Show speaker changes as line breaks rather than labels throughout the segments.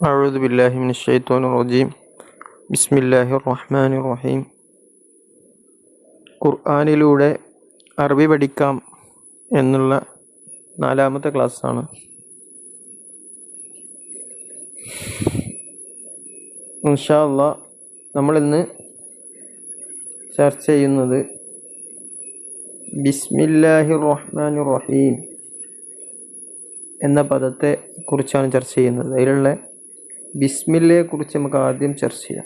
أعوذ بالله من الشيطان الرجيم بسم الله الرحمن الرحيم ഖുർആാനിലൂടെ അറബി പഠിക്കാം എന്നുള്ള നാലാമത്തെ ക്ലാസ്സാണ് ഇൻഷാല്ല നമ്മളിന്ന് ചർച്ച ചെയ്യുന്നത് ബിസ്മില്ലാഹി റഹ്മാൻ റഹീം എന്ന പദത്തെ കുറിച്ചാണ് ചർച്ച ചെയ്യുന്നത് അതിലുള്ള ബിസ്മില്ലയെ കുറിച്ച് നമുക്ക് ആദ്യം ചർച്ച ചെയ്യാം.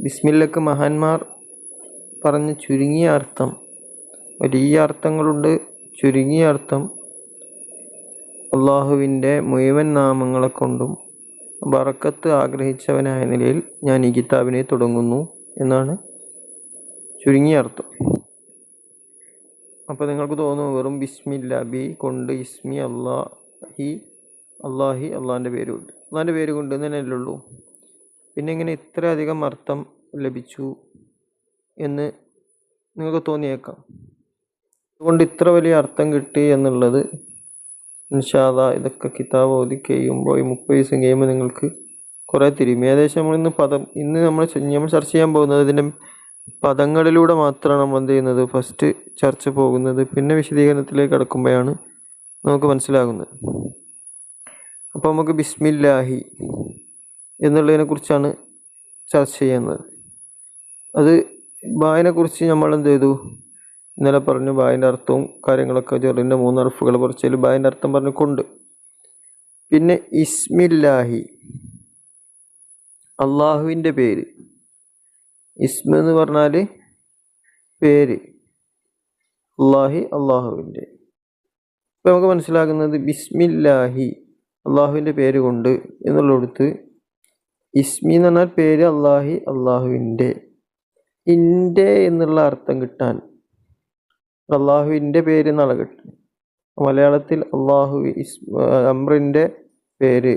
ബിസ്മില്ലക്ക് മഹാന്മാർ പറഞ്ഞ ചുരുങ്ങിയ അർത്ഥം വലിയ അർത്ഥങ്ങളുണ്ട് ചുരുങ്ങിയ അർത്ഥം അള്ളാഹുവിന്റെ മുഴുവൻ നാമങ്ങളെ കൊണ്ടും ബറക്കത്ത് ആഗ്രഹിച്ചവനായ നിലയിൽ ഞാൻ ഈ കിതാബിനെ തുടങ്ങുന്നു എന്നാണ് ചുരുങ്ങിയ അർത്ഥം. അപ്പോൾ നിങ്ങൾക്ക് തോന്നും വെറും ബിസ്മില്ല ബി കൊണ്ട് ഇസ്മി അള്ളാഹി അള്ളാഹി അള്ളാഹിന്റെ പേര് അള്ളാഹിന്റെ പേര് കൊണ്ട് തന്നെയല്ലേ ഉള്ളൂ പിന്നെ ഇങ്ങനെ ഇത്രയധികം അർത്ഥം ലഭിച്ചു എന്ന് നിങ്ങൾക്ക് തോന്നിയേക്കാം. അതുകൊണ്ട് ഇത്ര വലിയ അർത്ഥം കിട്ടി എന്നുള്ളത് ഇൻഷാദ ഇതൊക്കെ കിതാബ് ഓതി കഴിയുമ്പോൾ ഈ മുപ്പത് ദിവസം കഴിയുമ്പോൾ നിങ്ങൾക്ക് കുറേ തിരിയും. ഏകദേശം നമ്മൾ ഇന്ന് പദം ഇന്ന് നമ്മൾ നമ്മൾ ചർച്ച ചെയ്യാൻ പോകുന്നത് ഇതിന്റെ പദങ്ങളിലൂടെ മാത്രമാണ് നമ്മൾ എന്ത് ചെയ്യുന്നത്. ഫസ്റ്റ് ചർച്ച പോകുന്നത് പിന്നെ വിശദീകരണത്തിലേക്ക് കടക്കുമ്പോഴാണ് നമുക്ക് മനസ്സിലാകുന്നത്. അപ്പോൾ നമുക്ക് ബിസ്മില്ലാഹി എന്നുള്ളതിനെ കുറിച്ചാണ് ചർച്ച ചെയ്യുന്നത്. അത് ബായിനെ കുറിച്ച് നമ്മൾ എന്ത് ചെയ്തു? ഇന്നലെ പറഞ്ഞു ബായിന്റെ അർത്ഥവും കാര്യങ്ങളൊക്കെ ജോറിന്റെ മൂന്ന് അർഫുകൾ കുറച്ചതിൽ ബായിന്റെ അർത്ഥം പറഞ്ഞു കൊണ്ട്. പിന്നെ ഇസ്മില്ലാഹി അള്ളാഹുവിന്റെ പേര്. ഇസ്മ എന്ന് പറഞ്ഞാൽ പേര്. അള്ളാഹി അള്ളാഹുവിന്റെ ഇപ്പം നമുക്ക് മനസ്സിലാകുന്നത് ബിസ്മില്ലാഹി അള്ളാഹുവിന്റെ പേര് കൊണ്ട് എന്നുള്ളിടത്ത് ഇസ്മി എന്ന് പറഞ്ഞാൽ പേര് അള്ളാഹി അള്ളാഹുവിന്റെ. ഇന്റെ എന്നുള്ള അർത്ഥം കിട്ടാൻ അള്ളാഹുവിന്റെ പേര് എന്നാണ് കിട്ടുന്നത്. മലയാളത്തിൽ അള്ളാഹു ഇസ് അമ്രിന്റെ പേര്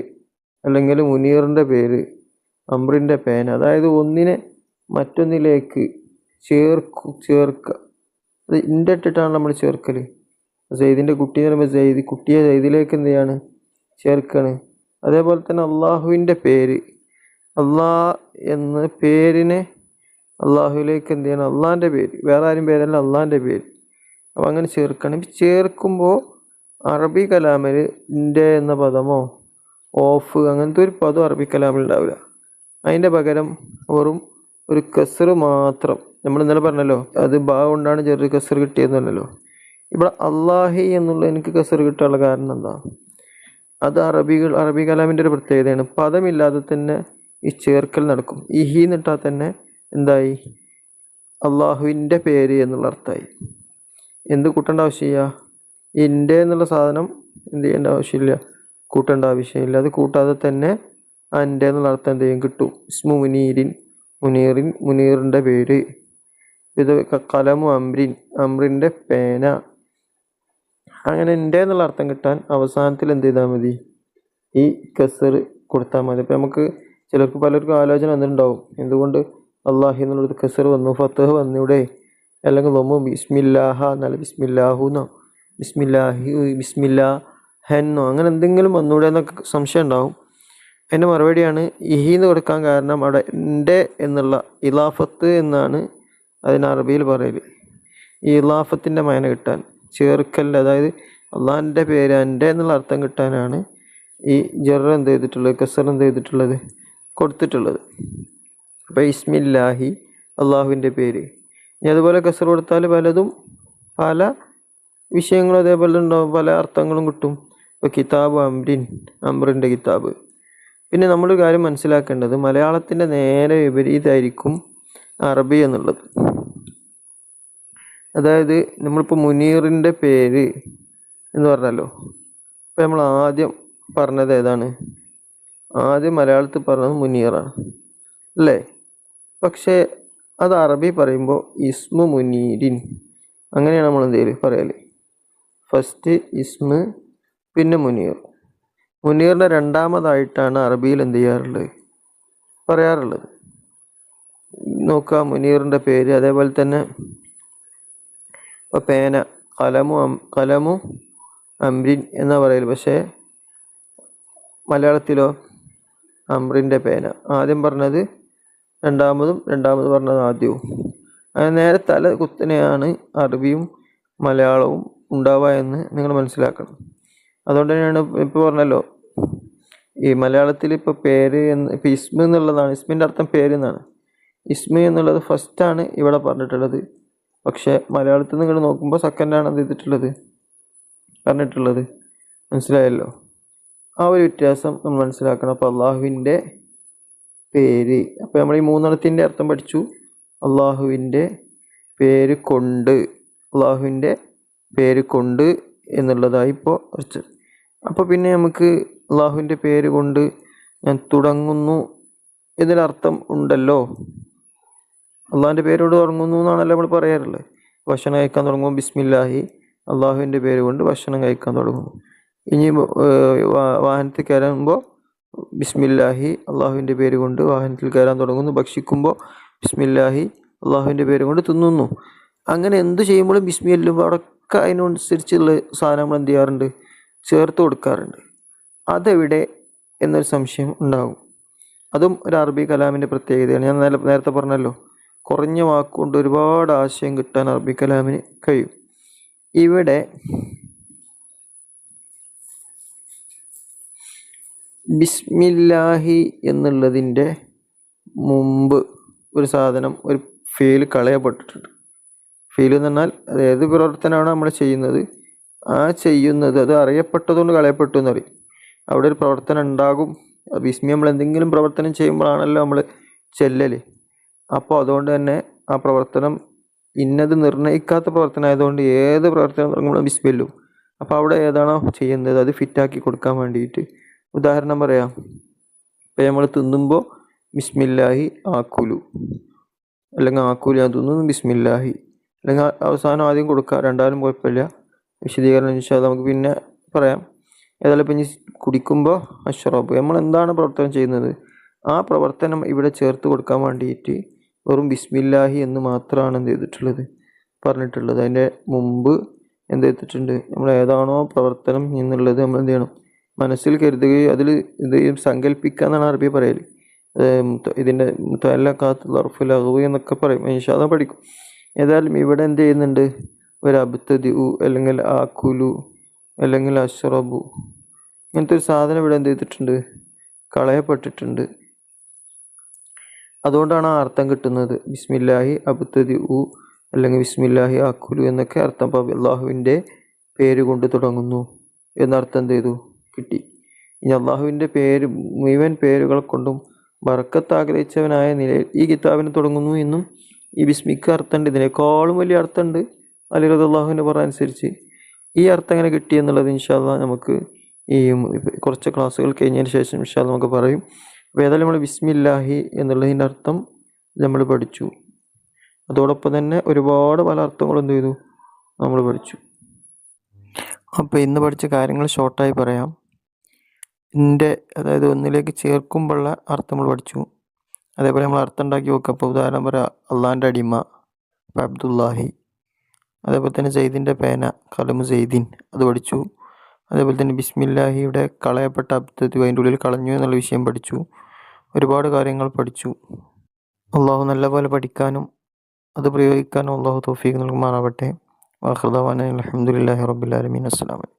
അല്ലെങ്കിൽ മുനീറിന്റെ പേര് അമ്രിന്റെ പേന. അതായത് ഒന്നിനെ മറ്റൊന്നിലേക്ക് ചേർക്കു ചേർക്കുക അത് ഇന്റെ ഇട്ടിട്ടാണ് നമ്മൾ ചേർക്കൽ സെയ്ദിന്റെ കുട്ടി എന്ന് പറയുമ്പോൾ സെയ്ദ് കുട്ടിയെ സെയ്ദിലേക്ക് എന്ത് ചെയ്യാണ്? ചേർക്കാണ്. അതേപോലെ തന്നെ അള്ളാഹുവിന്റെ പേര്. അള്ളാ എന്ന പേരിനെ അള്ളാഹുവിലേക്ക് എന്ത് ചെയ്യണം? അള്ളാഹിന്റെ പേര്. വേറെ ആരും പേരല്ല അള്ളാഹിന്റെ പേര്. അപ്പം അങ്ങനെ ചേർക്കണം. ചേർക്കുമ്പോൾ അറബി കലാമിൽ ഇന്റെ എന്ന പദമോ ഓഫ് അങ്ങനത്തെ ഒരു പദം അറബി കലാമിൽ ഉണ്ടാവില്ല. അതിന്റെ പകരം വെറും ഒരു കസർ മാത്രം. നമ്മൾ ഇന്നലെ പറഞ്ഞല്ലോ അത് ബാ കൊണ്ടാണ് ചെറിയ കിട്ടിയതെന്ന് കിട്ടിയതെന്നല്ലോ ഇവിടെ അള്ളാഹി എന്നുള്ള എനിക്ക് കസർ കിട്ടാനുള്ള കാരണം എന്താ? അത് അറബികൾ അറബി കലാമിന്റെ ഒരു പ്രത്യേകതയാണ്. പദമില്ലാതെ തന്നെ ഈ ചേർക്കൽ നടക്കും. ഇഹി എന്നിട്ടാൽ തന്നെ എന്തായി? അള്ളാഹുവിന്റെ പേര് എന്നുള്ള അർത്ഥമായി. എന്ത് കൂട്ടേണ്ട ആവശ്യമില്ല. ഇന്റെ എന്നുള്ള സാധനം എന്ത് ചെയ്യേണ്ട ആവശ്യമില്ല. കൂട്ടേണ്ട ആവശ്യമില്ല. അത് കൂട്ടാതെ തന്നെ അന്റെ എന്നുള്ള അർത്ഥം എന്ത് ചെയ്യും? കിട്ടും. ഇസ്മു മുനീരിൻ മുനീറിൻ മുനീറിന്റെ പേര്. ഇത് കലമു അമ്രിൻ അമ്രിന്റെ പേന. അങ്ങനെ എന്റെ എന്നുള്ള അർത്ഥം കിട്ടാൻ അവസാനത്തിൽ എന്ത് ചെയ്താൽ മതി? ഈ കസർ കൊടുത്താൽ മതി. അപ്പോൾ നമുക്ക് ചിലർക്ക് പലർക്കും ആലോചന വന്നിട്ടുണ്ടാവും. എന്തുകൊണ്ട് അള്ളാഹി എന്നുള്ളത് കസർ വന്നു ഫത്തഹ് വന്നൂടെ അല്ലെങ്കിൽ നോമ്പ് ബിസ്മില്ലാഹ എന്നല്ല ബിസ്മില്ലാഹു എന്നോ ബിസ്മില്ലാഹി ബിസ്മില്ലാ ഹെന്നോ അങ്ങനെ എന്തെങ്കിലും വന്നൂടെ എന്നൊക്കെ സംശയം ഉണ്ടാവും. അതിന്റെ മറുപടിയാണ് ഇഹീന്ന് കൊടുക്കാൻ കാരണം അവിടെ എന്റെ എന്നുള്ള ഇലാഫത്ത് എന്നാണ് അതിന് അറബിയിൽ പറയൽ ഈ ഇലാഫത്തിന്റെ മയന കിട്ടാൻ. ചേർക്കലിന്റെ അതായത് അള്ളാഹിന്റെ പേര് എന്റെ എന്നുള്ള അർത്ഥം കിട്ടാനാണ് ഈ ജെറ എന്ത് ചെയ്തിട്ടുള്ളത് കസർ എന്ത് ചെയ്തിട്ടുള്ളത് കൊടുത്തിട്ടുള്ളത്. അപ്പോൾ ഇസ്മില്ലാഹി അള്ളാഹുവിന്റെ പേര്. ഇനി അതുപോലെ കസർ കൊടുത്താൽ പലതും പല വിഷയങ്ങളും അതേപോലെ ഉണ്ടാവും പല അർത്ഥങ്ങളും കിട്ടും. ഇപ്പോൾ കിതാബ് അമ്രിൻ അമ്രിന്റെ കിതാബ്. പിന്നെ നമ്മൾ കാര്യം മനസ്സിലാക്കേണ്ടത് മലയാളത്തിന്റെ നേരെ വിപരീതമായിരിക്കും അറബി എന്നുള്ളത്. അതായത് നമ്മളിപ്പോൾ മുനീറിന്റെ പേര് എന്ന് പറഞ്ഞല്ലോ ഇപ്പം നമ്മൾ ആദ്യം പറഞ്ഞത് ഏതാണ്? ആദ്യം മലയാളത്തിൽ പറഞ്ഞത് മുനീറാണ്. അല്ലേ? പക്ഷേ അത് അറബി പറയുമ്പോൾ ഇസ്മു മുനീരിൻ. അങ്ങനെയാണ് നമ്മൾ എന്ത് ചെയ്യൽ? പറയൽ. ഫസ്റ്റ് ഇസ്മ് പിന്നെ മുനീർ. മുനീറിന്റെ രണ്ടാമതായിട്ടാണ് അറബിയിൽ എന്ത് ചെയ്യാറുള്ളത്? പറയാറുള്ളത്. നോക്കുക മുനീറിന്റെ പേര് അതേപോലെ തന്നെ ഇപ്പോൾ പേന കലമു കലമു അമ്രിൻ എന്നാ പറയൽ പക്ഷേ മലയാളത്തിലോ അമ്രിന്റെ പേന. ആദ്യം പറഞ്ഞത് രണ്ടാമതും രണ്ടാമത് പറഞ്ഞത് ആദ്യവും. അങ്ങനെ നേരെ തല കുത്തനെയാണ് അറബിയും മലയാളവും ഉണ്ടാവുക എന്ന് നിങ്ങൾ മനസ്സിലാക്കണം. അതുകൊണ്ട് തന്നെയാണ് ഇപ്പോൾ പറഞ്ഞല്ലോ ഈ മലയാളത്തിൽ ഇപ്പോൾ പേര് എന്ന് ഇപ്പോൾ ഇസ്മ എന്നുള്ളതാണ്. ഇസ്മിന്റെ അർത്ഥം പേര് എന്നാണ്. ഇസ്മ എന്നുള്ളത് ഫസ്റ്റാണ് ഇവിടെ പറഞ്ഞിട്ടുള്ളത്. പക്ഷേ മലയാളത്തിൽ നിങ്ങൾ നോക്കുമ്പോൾ സെക്കൻഡാണ് എന്ത് ചെയ്തിട്ടുള്ളത് പറഞ്ഞിട്ടുള്ളത് മനസ്സിലായല്ലോ? ആ ഒരു വ്യത്യാസം നമ്മൾ മനസ്സിലാക്കണം. അപ്പോൾ അള്ളാഹുവിന്റെ പേര്. അപ്പോൾ നമ്മൾ ഈ മൂന്നെണ്ണത്തിന്റെ അർത്ഥം പഠിച്ചു. അള്ളാഹുവിന്റെ പേര് കൊണ്ട്. അള്ളാഹുവിന്റെ പേര് കൊണ്ട് എന്നുള്ളതായി ഇപ്പോൾ കുറച്ച്. അപ്പോൾ പിന്നെ നമുക്ക് അള്ളാഹുവിന്റെ പേര് കൊണ്ട് ഞാൻ തുടങ്ങുന്നു എന്നൊരർത്ഥം ഉണ്ടല്ലോ? അള്ളാഹിന്റെ പേരോട് തുടങ്ങുന്നു എന്നാണല്ലോ നമ്മൾ പറയാറുള്ളത്. ഭക്ഷണം കഴിക്കാൻ തുടങ്ങുമ്പോൾ ബിസ്മില്ലാഹി അള്ളാഹുവിന്റെ പേര് കൊണ്ട് ഭക്ഷണം കഴിക്കാൻ തുടങ്ങുന്നു. ഇനി വാഹനത്തിൽ കയറുമ്പോൾ ബിസ്മില്ലാഹി അള്ളാഹുവിന്റെ പേര് കൊണ്ട് വാഹനത്തിൽ കയറാൻ തുടങ്ങുന്നു. ഭക്ഷിക്കുമ്പോൾ ബിസ്മില്ലാഹി അള്ളാഹുവിന്റെ പേര് കൊണ്ട് തിന്നുന്നു. അങ്ങനെ എന്ത് ചെയ്യുമ്പോഴും ബിസ്മി അല്ലുമ്പോൾ അവിടെയൊക്കെ അതിനനുസരിച്ചുള്ള സാധനം നമ്മൾ എന്ത് ചെയ്യാറുണ്ട്? ചേർത്ത് കൊടുക്കാറുണ്ട്. അതെവിടെ എന്നൊരു സംശയം ഉണ്ടാകും. അതും ഒരു അറബി കലാമിന്റെ പ്രത്യേകതയാണ്. ഞാൻ നേരത്തെ പറഞ്ഞല്ലോ. കുറഞ്ഞ വാക്കുകൊണ്ട് ഒരുപാട് ആശയം കിട്ടാൻ അറബി കലാമിന് കഴിയും. ഇവിടെ ബിസ്മില്ലാഹി എന്നുള്ളതിന്റെ മുമ്പ് ഒരു സാധനം ഒരു ഫീൽ കളയപ്പെട്ടിട്ടുണ്ട്. ഫീൽ എന്ന് പറഞ്ഞാൽ അത് ഏത് പ്രവർത്തനമാണോ നമ്മൾ ചെയ്യുന്നത് ആ ചെയ്യുന്നത് അത് അറിയപ്പെട്ടതുകൊണ്ട് കളയപ്പെട്ടു പറയും. അവിടെ ഒരു പ്രവർത്തനം ഉണ്ടാകും. ബിസ്മി നമ്മൾ എന്തെങ്കിലും പ്രവർത്തനം ചെയ്യുമ്പോഴാണല്ലോ നമ്മൾ ചെല്ലൽ അപ്പോൾ അതുകൊണ്ട് തന്നെ ആ പ്രവർത്തനം ഇന്നത് നിർണയിക്കാത്ത പ്രവർത്തനം ആയതുകൊണ്ട് ഏത് പ്രവർത്തനം തുടങ്ങുമ്പോഴും ബിസ്മില്ലും. അപ്പോൾ അവിടെ ഏതാണോ ചെയ്യുന്നത് അത് ഫിറ്റാക്കി കൊടുക്കാൻ വേണ്ടിയിട്ട്. ഉദാഹരണം പറയാം. ഇപ്പം നമ്മൾ തിന്നുമ്പോൾ ബിസ്മില്ലാഹി ആക്കുലു. അല്ലെങ്കിൽ ആക്കുലു ഞാൻ തിന്നുന്നു ബിസ്മില്ലാഹി. അല്ലെങ്കിൽ അവസാനം ആദ്യം കൊടുക്കുക രണ്ടാലും കുഴപ്പമില്ല. വിശദീകരണം ചോദിച്ചാൽ നമുക്ക് പിന്നെ പറയാം. ഏതായാലും ഇപ്പം ഇനി കുടിക്കുമ്പോൾ അഷ്റബ്. നമ്മൾ എന്താണ് പ്രവർത്തനം ചെയ്യുന്നത്? ആ പ്രവർത്തനം ഇവിടെ ചേർത്ത് കൊടുക്കാൻ വേണ്ടിയിട്ട് വെറും ബിസ്മില്ലാഹി എന്ന് മാത്രമാണ് എന്ത് ചെയ്തിട്ടുള്ളത്? പറഞ്ഞിട്ടുള്ളത്. അതിന്റെ മുമ്പ് എന്ത് ചെയ്തിട്ടുണ്ട്? നമ്മൾ ഏതാണോ പ്രവർത്തനം എന്നുള്ളത് നമ്മൾ എന്ത് ചെയ്യണം? മനസ്സിൽ കരുതുകയും അതിൽ ഇത് സങ്കല്പിക്കുക എന്നാണ് അറബി പറയൽ ഇതിന്റെ തലക്കാത്ത് ലർഫുലഹു എന്നൊക്കെ പറയും. ഇൻഷാദ പഠിക്കും. ഏതായാലും ഇവിടെ എന്ത് ചെയ്യുന്നുണ്ട്? ഒരു ഉ അല്ലെങ്കിൽ ആക്കുലു അല്ലെങ്കിൽ അഷ്റബു. ഇങ്ങനത്തെ ഒരു സാധനം ഇവിടെ എന്ത് ചെയ്തിട്ടുണ്ട്? കളയപ്പെട്ടിട്ടുണ്ട്. അതുകൊണ്ടാണ് ആ അർത്ഥം കിട്ടുന്നത്. ബിസ്മില്ലാഹി അബുത്തതി ഉ അല്ലെങ്കിൽ ബിസ്മില്ലാഹി അഖുലു എന്നൊക്കെ അർത്ഥം അള്ളാഹുവിന്റെ പേര് കൊണ്ട് തുടങ്ങുന്നു എന്നർത്ഥം ചെയ്തു? കിട്ടി. ഇനി അള്ളാഹുവിന്റെ പേര് മുഴുവൻ പേരുകൾ കൊണ്ടും ബർക്കത്ത് ആഗ്രഹിച്ചവനായ നിലയിൽ ഈ കിതാബിന് തുടങ്ങുന്നു എന്നും ഈ ബിസ്മിക്ക് അർത്ഥമുണ്ട്. ഇതിനേക്കാളും വലിയ അർത്ഥമുണ്ട്. അലി അള്ളാഹുവിന്റെ പറഞ്ഞ അനുസരിച്ച് ഈ അർത്ഥം എങ്ങനെ കിട്ടി എന്നുള്ളത് ഇൻഷാല്ല നമുക്ക് ഈ കുറച്ച് ക്ലാസ്സുകൾ കഴിഞ്ഞതിന് ശേഷം ഇൻഷാല്ല നമുക്ക് പറയും. അപ്പോൾ നമ്മൾ ബിസ്മില്ലാഹി എന്നുള്ളതിന്റെ അർത്ഥം നമ്മൾ പഠിച്ചു. അതോടൊപ്പം തന്നെ ഒരുപാട് പല അർത്ഥങ്ങളും എന്ത് ചെയ്തു? നമ്മൾ പഠിച്ചു. അപ്പോൾ ഇന്ന് പഠിച്ച കാര്യങ്ങൾ ഷോർട്ടായി പറയാം. എന്റെ അതായത് ഒന്നിലേക്ക് ചേർക്കുമ്പോഴുള്ള അർത്ഥം നമ്മൾ പഠിച്ചു. അതേപോലെ നമ്മൾ അർത്ഥം ഉണ്ടാക്കി നോക്കുക അപ്പോൾ ഉദാഹരണം പറയാം. അള്ളാന്റെ അടിമ അബ്ദുല്ലാഹി. അതേപോലെ തന്നെ സെയ്ദിന്റെ പേന കലമു സെയ്ദിൻ അത് പഠിച്ചു. അതേപോലെ തന്നെ ബിസ്മില്ലാഹിയുടെ കളയപ്പെട്ട അബ്ദത്തു അതിന്റെ ഉള്ളിൽ കളഞ്ഞു എന്നുള്ള വിഷയം പഠിച്ചു. ഒരുപാട് കാര്യങ്ങൾ പഠിച്ചു. അള്ളാഹു നല്ലപോലെ പഠിക്കാനും അത് പ്രയോഗിക്കാനും അള്ളാഹു തോഫീക്ക് നൽകുമാറാവട്ടെ. വാഹൃദാൻ അലഹമുല്ലാ റബുലാലമീൻ അസ്സാം